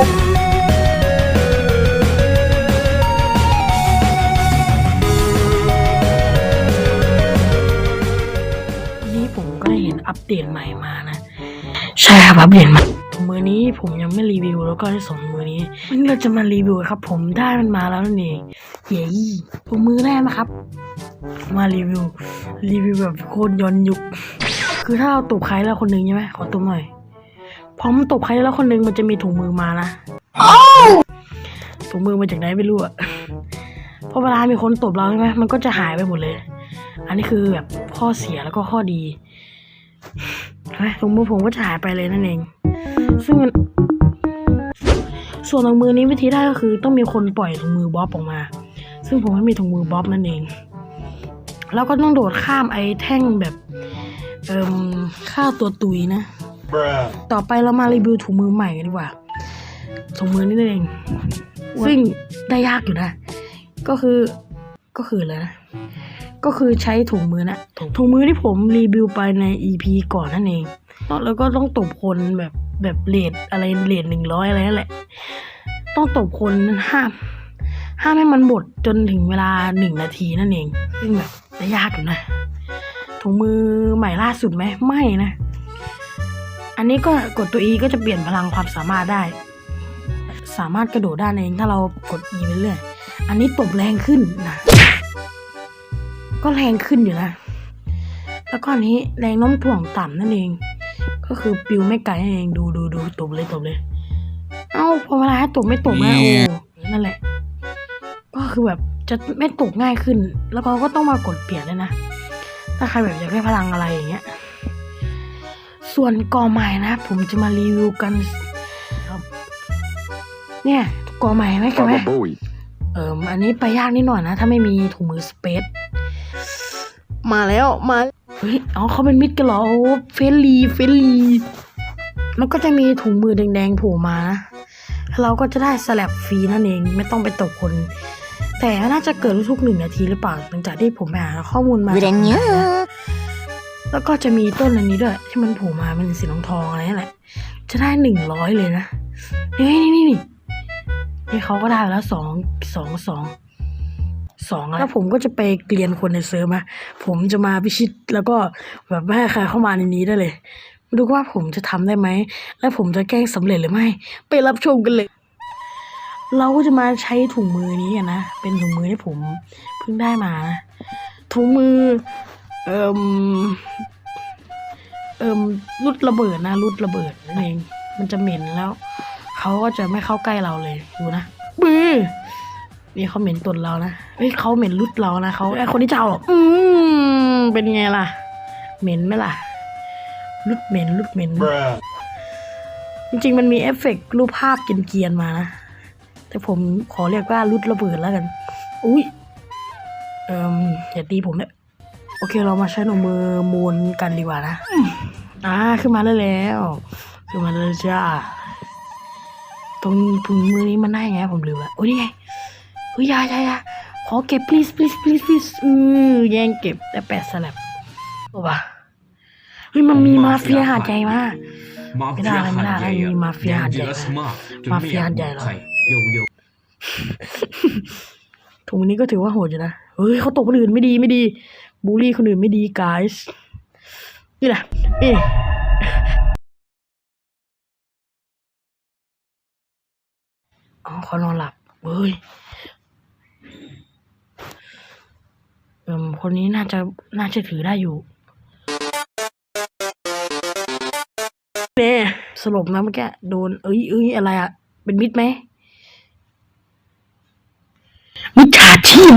วันนี้ผมก็ได้เห็นอัปเดตใหม่มานะ ใช่ครับอัปเดตใหม่มือนี้ผมยังไม่รีวิวแล้วก็ได้ส่งมือนี้วันนี้เราจะมารีวิวครับผมได้มันมาแล้วนั่นเองเย้ผมมือแรกนะครับ มารีวิว รีวิวแบบโคตรย้อนยุค คือถ้าเราตบใครแล้วคนหนึ่งใช่ไหมขอตบหน่อย พอมันตบใครแล้วคนหนึ่งมันจะมีถุงมือมานะถุงมือมาจากไหนไม่รู้อะพอเวลามีคนตบเราใช่ไหมมันก็จะหายไปหมดเลย อันนี้คือแบบข้อเสียแล้วก็ข้อดีเห็นไหมถุงมือผมก็จะหายไปเลยนั่นเอง ซึ่งส่วนถุงมือนี้วิธีได้ก็คือ ต้องมีคนปล่อยถุงมือบ๊อบออกมา ซึ่งผมไม่มีถุงมือบ๊อบนั่นเอง แล้วก็ต้องโดดข้ามไอ้แท่งแบบ เอ่มฆ่าตัวตุยนะ ต่อไปเรามารีวิวถุงมือใหม่กันดีกว่าถุงมือนี่นั่นเอง ซึ่งได้ยากอยู่นะ ก็คือก็คืออะไรนะก็คือใช้ถุงมือนะถุงมือที่ผมรีวิวไปใน EP ก่อนนั่นเองแล้วก็ต้องตบคนแบบแบบเลทอะไรเลทหนึ่งร้อยอะไรนั่นแหละ ต้องตบคนห้ามห้ามให้มันบดจนถึงเวลาหนึ่งนาทีนั่นเองซึ่งแบบได้ยากอยู่นะถุงมือใหม่ล่าสุดไหมไม่นะ อันนี้ก็กดตัว E ก็จะเปลี่ยนพลังความสามารถได้ สามารถกระโดดได้เองถ้าเรากด E ไปเรื่อยอันนี้ตบแรงขึ้นนะ ก็แรงขึ้นอยู่นะ แล้วก็อันนี้แรงโน้มถ่วงต่ำนั่นเอง ก็คือปิวไม่ไกลนั่นเองดูดูดูตบเลยตบเลย เอ้าพอเวลาให้ตบไม่ตบนะโอ้นั่นแหละ ก็คือแบบจะไม่ตกง่ายขึ้น แล้วก็ก็ต้องมากดเปลี่ยนด้วยนะ ถ้าใครแบบอยากได้พลังอะไรอย่างเงี้ย ส่วนกอใหม่นะผมจะมารีวิวกันครับเนี่ยกอใหม่ไหมกันไหม Baba Bowie. เอิมอันนี้ไปยากนิดหน่อยนะ ถ้าไม่มีถุงมือสเปซมาแล้วมาเฮ้ยอ๋อเขาเป็นมิตรกันเหรอโอ้เฟรนลีเฟรนลีมันก็จะมีถุงมือแดงๆโผล่มานะแล้วเราก็จะได้สลับฟรีนั่นเองไม่ต้องไปตกคน แต่น่าจะเกิดทุกๆหนึ่งนาทีหรือเปล่าหลังจากที่ผมไปหาข้อมูลมาจากไหนนะ แล้วก็จะมีต้นอันนี้ด้วย ที่มันผล่มาเป็นสีทองทองอะไรนั่นแหละ จะได้หนึ่งร้อยเลยนะ นี่นี่นี่นี่นี่เขาก็ได้แล้วสองสองสองสองแล้วผมก็จะไปเกลียนคนในเซิร์ฟมาผมจะมาพิชิตแล้วก็แบบไม่ให้ใครเข้ามาในนี้ได้เลยมาดูว่าผมจะทำได้ไหม และผมจะแกล้งสำเร็จหรือไม่ ไปรับชมกันเลย เราก็จะมาใช้ถุงมือนี้นนะเป็นถุงมือที่ผมเพิ่งได้มานะถุงมือ เอ่มเอ่มรุดระเบิดนะรุดระเบิดนั่นเอง มันจะเหม็นแล้วเขาก็จะไม่เข้าใกล้เราเลยดูนะบือนี่เขาเหม็นตดเรานะเฮ้ยเขาเหม็นรุดเรานะเขาไอคนที่เจ้าหรออืมเป็นไงล่ะ เหม็นไหมล่ะรุดเหม็นรุดเหม็นจริงๆมันมีเอฟเฟกรูปภาพเกียนๆมานะแต่ผมขอเรียกว่ารุดระเบิดแล้วกัน อุ้ยเอ่มอย่าตีผมเลย โอเคเรามาใช้หนูมือมูลกันดีกว่านะอืมอ่าขึ้นมาได้แล้วขึ้นมาเลยจ้าตรงถุงมือนี้มันได้ไงผมลืมละโอ้ยนี่ไงเฮ้ยอยาอยาอยาขอเก็บ please please please please อือแย่งเก็บแต่แปดสลับโอ้ปะเฮ้ยมันมีมาเฟียหาดใหญ่มากมาไม่เฟีได้ยไม่หัดได้ใหญ่มีมาเฟียหัดใหญ่เยอะมากจนมาไม่เฟียอยาหักดใหญ่บเหรออกใครโยโย่ถุงนี้ก็ถือว่าโหดอยู่นะเฮ้ยเขาตกคนอื่นไม่ดีไม่ดี บูลลี่คนอื่นไม่ดี guys นี่แหละเอ๊อ๋อเขานอนหลับเฮ้ยเอ่มคนนี้น่าจะน่าจะถือได้อยู่เน่สลบนะเมื่อกี้โดน เอ้ยเอ้ยอะไรอะเป็นมิดไหมมิจฉาชีพ